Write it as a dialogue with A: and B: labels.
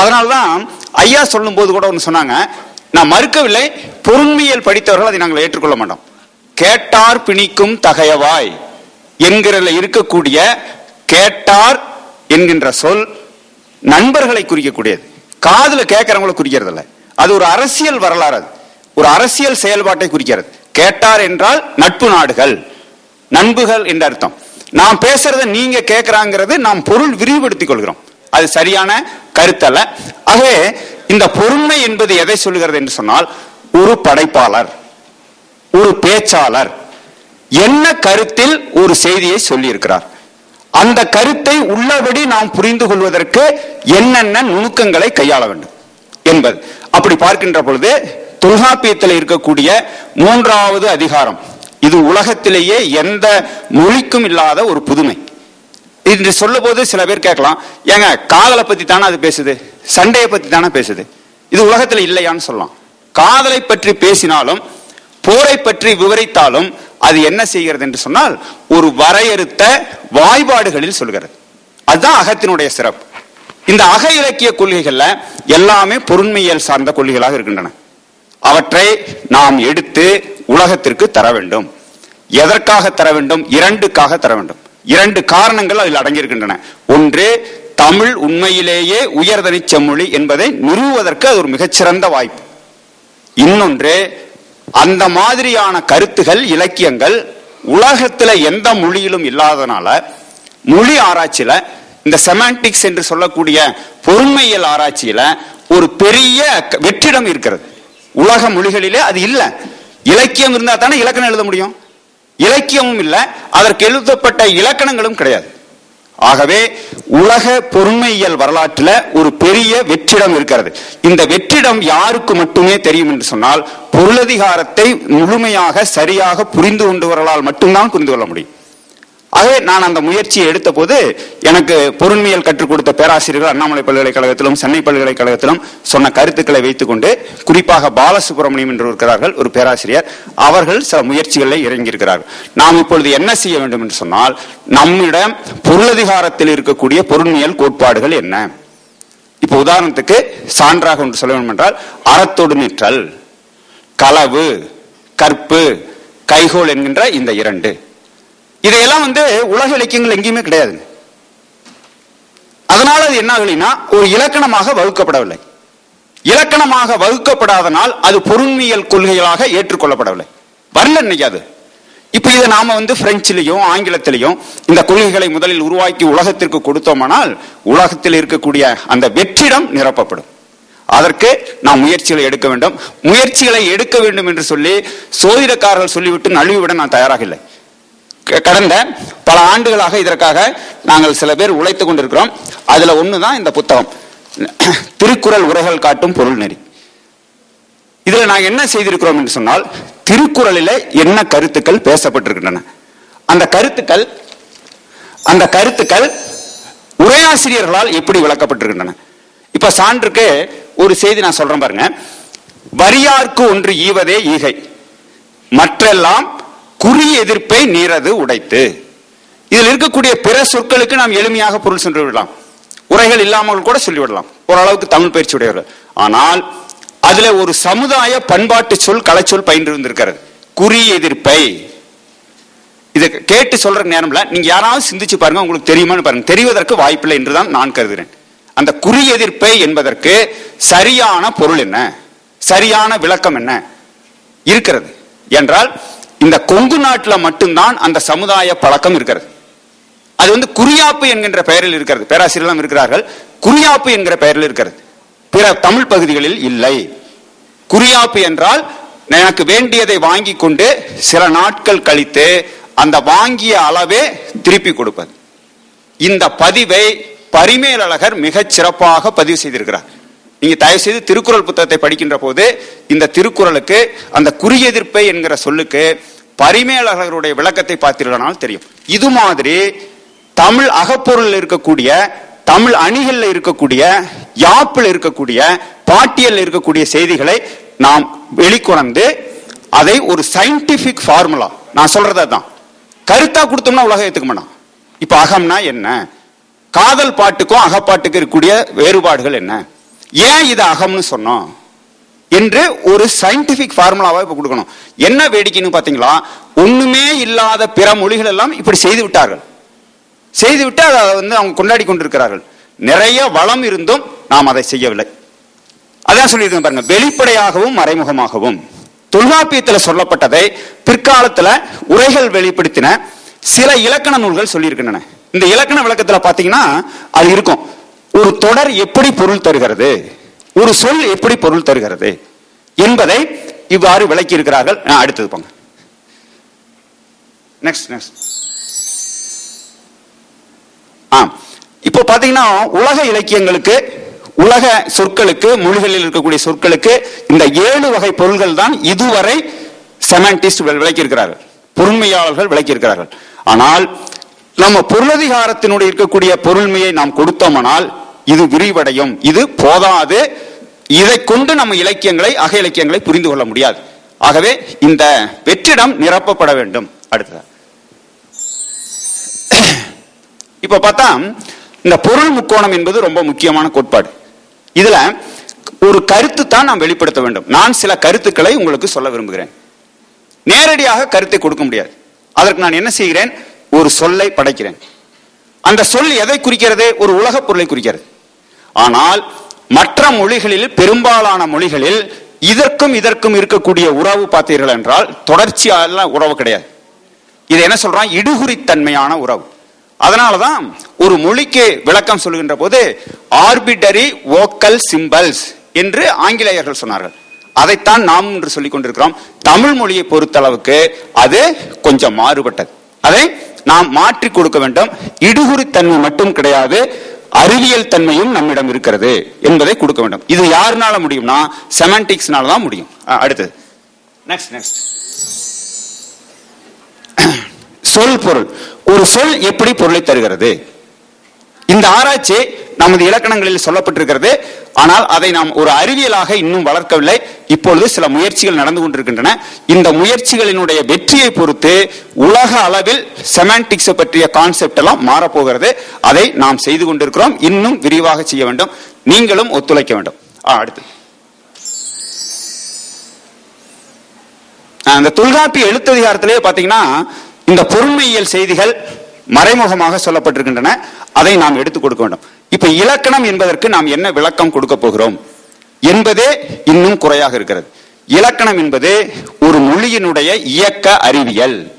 A: அதனால்தான் ஐயா சொல்லும்போது கூட ஒன்று சொன்னாங்க நான் மறுக்கவில்லை பொருண்மையியல் படித்தவர்கள் அதை நாங்கள் ஏற்றுக்கொள்ள மாட்டோம். கேட்டார் பிணிக்கும் தகையவாய் என்கிறல இருக்கக்கூடிய கேட்டார் என்கின்ற சொல் நண்பர்களை குறிக்கக்கூடியது. காதில் கேட்கறவங்களை குறிக்கிறதில்ல. அது ஒரு அரசியல் வரலாறு அது. ஒரு அரசியல் செயல்பாட்டை குறிக்கிறது. கேட்டார் என்றால் நட்பு நாடுகள். நண்புகள் என்ற அர்த்தம். நாம் பேசுறத நீங்க கேட்கிறாங்கிறது நாம் பொருள் விரிவுபடுத்திக் கொள்கிறோம். அது சரியான கருத்தல்ல. ஆகவே இந்த பொறுமை என்பது எதை சொல்கிறது என்று சொன்னால் ஒரு படைப்பாளர் ஒரு பேச்சாளர் என்ன கருத்தில் ஒரு செய்தியை சொல்லியிருக்கிறார். அந்த கருத்தை உள்ளபடி நாம் புரிந்து கொள்வதற்கு என்னென்ன நுணுக்கங்களை கையாள வேண்டும் என்பது. அப்படி பார்க்கின்ற பொழுது தொல்காப்பியத்தில் இருக்கக்கூடிய மூன்றாவது அதிகாரம் இது உலகத்திலேயே எந்த மொழிக்கும் இல்லாத ஒரு புதுமை. என்று சொல்லும் போது சில பேர் கேட்கலாம் ஏங்க காதலை பத்தி தானே அது பேசுது? சண்டையை பத்தி தானே பேசுது? இது உலகத்துல இல்லையான்னு சொல்லலாம். காதலை பற்றி பேசினாலும் போரை பற்றி விவரித்தாலும் அது என்ன செய்கிறது என்று சொன்னால் ஒரு வரையறுத்த வாய்பாடுகளில் சொல்கிறது. அதுதான் அகத்தினுடைய சிறப்பு. இந்த அக இலக்கிய கொள்கைகள்ல எல்லாமே பொருண்மையியல் சார்ந்த கொள்கைகளாக இருக்கின்றன. அவற்றை நாம் எடுத்து உலகத்திற்கு தர வேண்டும். எதற்காக தர வேண்டும்? இரண்டுக்காக தர வேண்டும். இரண்டு காரணங்கள் அதில் அடங்கியிருக்கின்றன. ஒன்று தமிழ் உண்மையிலேயே உயர்தனி செம்மொழி என்பதை நிறுவுவதற்கு அது ஒரு மிகச்சிறந்த வாய்ப்பு. இன்னொன்று அந்த மாதிரியான கருத்துகள் இலக்கியங்கள் உலகத்துல எந்த மொழியிலும் இல்லாதனால மொழி ஆராய்ச்சியில இந்த செமான்டிக்ஸ் என்று சொல்லக்கூடிய பொறுமையியல் ஆராய்ச்சியில ஒரு பெரிய வெற்றிடம் இருக்கிறது. உலக மொழிகளிலே அது இல்லை. இலக்கியம் இருந்தா தானே இலக்கணம் எழுத முடியும். இலக்கியமும் இல்லை அதற்கு எழுதப்பட்ட இலக்கணங்களும் கிடையாது. ஆகவே உலக பொறுமையியல் வரலாற்றில் ஒரு பெரிய வெற்றிடம் இருக்கிறது. இந்த வெற்றிடம் யாருக்கு மட்டுமே தெரியும் என்று சொன்னால் பொருளதிகாரத்தை முழுமையாக சரியாக புரிந்து கொண்டவர்களால் மட்டும்தான் புரிந்து கொள்ள முடியும். ஆகவே நான் அந்த முயற்சியை எடுத்த போது எனக்கு பொருண்மையல் கற்றுக் கொடுத்த பேராசிரியர்கள் அண்ணாமலை பல்கலைக்கழகத்திலும் சென்னை பல்கலைக்கழகத்திலும் சொன்ன கருத்துக்களை வைத்துக்கொண்டு குறிப்பாக பாலசுப்ரமணியம் என்று இருக்கிறார்கள் ஒரு பேராசிரியர். அவர்கள் சில முயற்சிகளில் இறங்கியிருக்கிறார்கள். நாம் இப்பொழுது என்ன செய்ய வேண்டும் என்று சொன்னால் நம்மிடம் பொருளதிகாரத்தில் இருக்கக்கூடிய பொருண்மையல் கோட்பாடுகள் என்ன? இப்போ உதாரணத்துக்கு சான்றாக ஒன்று சொல்ல வேண்டும் என்றால் அறத்தொடு நிற்றல் களவு கற்பு கைகோல் என்கின்ற இந்த இரண்டு. இதையெல்லாம் வந்து உலக இலக்கியங்கள் எங்கேயுமே கிடையாது அதனால அது என்ன ஆகலைன்னா ஒரு இலக்கணமாக வகுக்கப்படவில்லை. இலக்கணமாக வகுக்கப்படாதனால் அது பொருண்மையல் கொள்கைகளாக ஏற்றுக்கொள்ளப்படவில்லை. வரல இன்னைக்கு அது. இப்போ இதை நாம வந்து பிரெஞ்சிலையும் ஆங்கிலத்திலையும் இந்த கொள்கைகளை முதலில் உருவாக்கி உலகத்திற்கு கொடுத்தோமானால் உலகத்தில் இருக்கக்கூடிய அந்த வெற்றிடம் நிரப்பப்படும். அதற்கு நாம் முயற்சிகளை எடுக்க வேண்டும். முயற்சிகளை எடுக்க வேண்டும் என்று சொல்லி சோதிடக்காரர்கள் சொல்லிவிட்டு நழுவிவிட நான் தயாராக இல்லை. கடந்த பல ஆண்டுகளாக இதற்காக நாங்கள் சில பேர் உழைத்துக் கொண்டிருக்கிறோம். அதுல ஒண்ணுதான் இந்த புத்தகம். திருக்குறள் உரைகள் காட்டும் பொருள் நெறி. இதுல நாங்க என்ன செய்திருக்கிறோம் என்று சொன்னால் திருக்குறளில என்ன கருத்துக்கள் பேசப்பட்டிருக்கின்றன. அந்த கருத்துக்கள் அந்த கருத்துக்கள் உரையாசிரியர்களால் எப்படி விளக்கப்பட்டிருக்கின்றன. இப்ப சான்றுக்கு ஒரு செய்தி நான் சொல்றேன் பாருங்க. வரியார்க்கு ஒன்று ஈவதே ஈகை. மற்றெல்லாம் குறி எதிர்ப்பை நீரது உடைத்து. இதில் இருக்கக்கூடிய பிற சொற்களுக்கு நாம் எளிமையாக பொருள் சென்று விடலாம். உரைகள் இல்லாமல் கூட சொல்லிவிடலாம் ஓரளவுக்கு தமிழ் பயிற்சி உடையவர்கள் ஆனால் அதுல ஒரு சமுதாய பண்பாட்டு சொல் கலைச்சொல் பயின்றிருந்திருக்கிறது. குறி எதிர்ப்பை. இதை கேட்டு சொல்ற நேரம்ல நீங்க யாராவது சிந்திச்சு பாருங்க உங்களுக்கு தெரியுமான்னு பாருங்க. தெரிவதற்கு வாய்ப்பில்லை என்றுதான் நான் கருதுகிறேன் அந்த குறி எதிர்ப்பை என்பதற்கு சரியான பொருள் என்ன? சரியான விளக்கம் என்ன? இருக்கிறது. என்றால் இந்த கொங்கு நாட்டில் மட்டும்தான் அந்த சமுதாய பழக்கம் இருக்கிறது. அது வந்து குறியாப்பு என்கின்ற பெயரில் இருக்கிறது. பேராசிரியர்களும் இருக்கிறார்கள். குறியாப்பு என்கிற பெயரில் இருக்கிறது. பிற தமிழ் பகுதிகளில் இல்லை. குறியாப்பு என்றால் எனக்கு வேண்டியதை வாங்கி கொண்டு சில நாட்கள் கழித்து அந்த வாங்கிய அளவே திருப்பி கொடுப்பது. இந்த பதிவை பரிமேலழகர் மிகச் சிறப்பாக பதிவு செய்திருக்கிறார். நீங்க தயவு செய்து திருக்குறள் புத்தகத்தை படிக்கின்ற போது இந்த திருக்குறளுக்கு அந்த குறியெதிர்ப்பை என்கிற சொல்லுக்கு பரிமேலகர்களுடைய விளக்கத்தை பார்த்தீர்களானால் தெரியும். இது மாதிரி தமிழ் அகப்பொருள் இருக்கக்கூடிய தமிழ் அணிகளில் இருக்கக்கூடிய யாப்பில் இருக்கக்கூடிய பாட்டியல் இருக்கக்கூடிய செய்திகளை நாம் வெளிக்கொணர்ந்து அதை ஒரு சயின்டிபிக் ஃபார்முலா நான் சொல்றது அதான். கருத்தா கொடுத்தோம்னா உலகம் ஏத்துக்க மாட்டான். இப்ப அகம்னா என்ன? காதல் பாட்டுக்கும் அகப்பாட்டுக்கும் இருக்கக்கூடிய வேறுபாடுகள் என்ன? ஏன் இது அகம்னு சொன்னோம்? என்று ஒரு சயின்டிபிக் ஃபார்முலாவை இப்போ கொடுக்கணும். என்ன வேடிக்கைன்னு பார்த்தீங்களா? ஒன்றுமே இல்லாத பிற மொழிகள் எல்லாம் இப்படி செய்து விட்டார்கள். செய்துவிட்டு அதை வந்து அவங்க கொண்டாடி கொண்டிருக்கிறார்கள். நிறைய வளம் இருந்தும் நாம் அதை செய்யவில்லை. அதான் சொல்லியிருக்கேன் பாருங்க வெளிப்படையாகவும் மறைமுகமாகவும். தொல்காப்பியத்தில் சொல்லப்பட்டதை பிற்காலத்தில் உரைகள் வெளிப்படுத்தின சில இலக்கண நூல்கள் சொல்லியிருக்கின்றன. இந்த இலக்கண விளக்கத்தில் பார்த்தீங்கன்னா அது இருக்கும். ஒரு தொடர் எப்படி பொருள் தருகிறது? ஒரு சொல் எப்படி பொருள் தருகிறது? என்பதை இவ்வாறு விளக்கி இருக்கிறார்கள் ஆ, அடுத்தது போங்க. நெக்ஸ்ட் நெக்ஸ்ட் ஆ இப்போ பாத்தீங்கன்னா உலக இலக்கியங்களுக்கு உலக சொற்களுக்கு மொழிகளில் இருக்கக்கூடிய சொற்களுக்கு இந்த ஏழு வகை பொருள்கள் தான் இதுவரை செமண்டிஸ்ட் விளக்கியிருக்கிறார்கள். பொருண்மையாளர்கள் விளக்கியிருக்கிறார்கள். ஆனால் நம்ம பொருளதிகாரத்தினுடைய இருக்கக்கூடிய பொருள்மையை நாம் கொடுத்தோமானால் இது விரிவடையும். இது போதாது. இதை கொண்டு நம்ம இலக்கியங்களை அக இலக்கியங்களை புரிந்து கொள்ள முடியாது. ஆகவே இந்த வெற்றிடம் நிரப்பப்பட வேண்டும். அடுத்தது. இப்ப பார்த்தா இந்த பொருள் முக்கோணம் என்பது ரொம்ப முக்கியமான கோட்பாடு. இதுல ஒரு கருத்து தான் நாம் வெளிப்படுத்த வேண்டும். நான் சில கருத்துக்களை உங்களுக்கு சொல்ல விரும்புகிறேன். நேரடியாக கருத்தை கொடுக்க முடியாது. அதற்கு நான் என்ன செய்கிறேன்? ஒரு சொல்லை படைக்கிறேன். அந்த சொல் எதை குறிக்கிறது? ஒரு உலகப் பொருளை குறிக்கிறது. ஆனால் மற்ற மொழிகளில் பெரும்பாலான மொழிகளில் இதற்கும் இதற்கும் இருக்கக்கூடிய உறவு பார்த்தீர்கள் என்றால் தொடர்ச்சியான உறவு கிடையாது. இது என்ன சொல்றான்? இடுகுறித்தன்மையான உறவு. அதனாலதான் ஒரு மொழிக்கு விளக்கம் சொல்கின்ற போது ஆர்பிட்டரி வோக்கல் சிம்பல்ஸ் என்று ஆங்கிலேயர்கள் சொன்னார்கள். அதைத்தான் நாம் என்று சொல்லிக் கொண்டிருக்கிறோம். தமிழ் மொழியை பொறுத்தளவுக்கு அது கொஞ்சம் மாறுபட்டது. அதை நாம் மாற்றி கொடுக்க வேண்டும். இடுகுறித்தன்மை மட்டும் கிடையாது. அறிவியல் தன்மையும் நம்மிடம் இருக்கிறது என்பதை கொடுக்க வேண்டும். இது யாருனால முடியும்னா செமண்டிக்ஸ்னால தான் முடியும். அடுத்தது. நெக்ஸ்ட் நெக்ஸ்ட் சொல் பொருள். ஒரு சொல் எப்படி பொருளை தருகிறது? இந்த ஆராய்ச்சி நமது இலக்கணங்களில் சொல்லப்பட்டிருக்கிறது. ஆனால் அதை நாம் ஒரு அறிவியலாக இன்னும் வளர்க்கவில்லை. இப்பொழுது சில முயற்சிகள் நடந்து கொண்டிருக்கின்றன. இந்த முயற்சிகளினுடைய வெற்றியை பொறுத்து உலக அளவில் செமான்டிக்ஸ் பற்றிய கான்செப்ட் எல்லாம் மாறப்போகிறது. அதை நாம் செய்து கொண்டிருக்கிறோம். இன்னும் விரிவாக செய்ய வேண்டும். நீங்களும் ஒத்துழைக்க வேண்டும். அடுத்து. அந்த தொல்காப்பிய எழுத்ததிகாரத்திலேயே பார்த்தீங்கன்னா இந்த பொருண்மையியல் செய்திகள் மறைமுகமாக சொல்லப்பட்டிருக்கின்றன. அதை நாம் எடுத்துக் கொடுக்க வேண்டும். இப்ப இலக்கணம் என்பதற்கு நாம் என்ன விளக்கம் கொடுக்க போகிறோம்? என்பதே இன்னும் குறையாக இருக்கிறது. இலக்கணம் என்பது ஒரு மொழியினுடைய இயக்க அறிவியல்.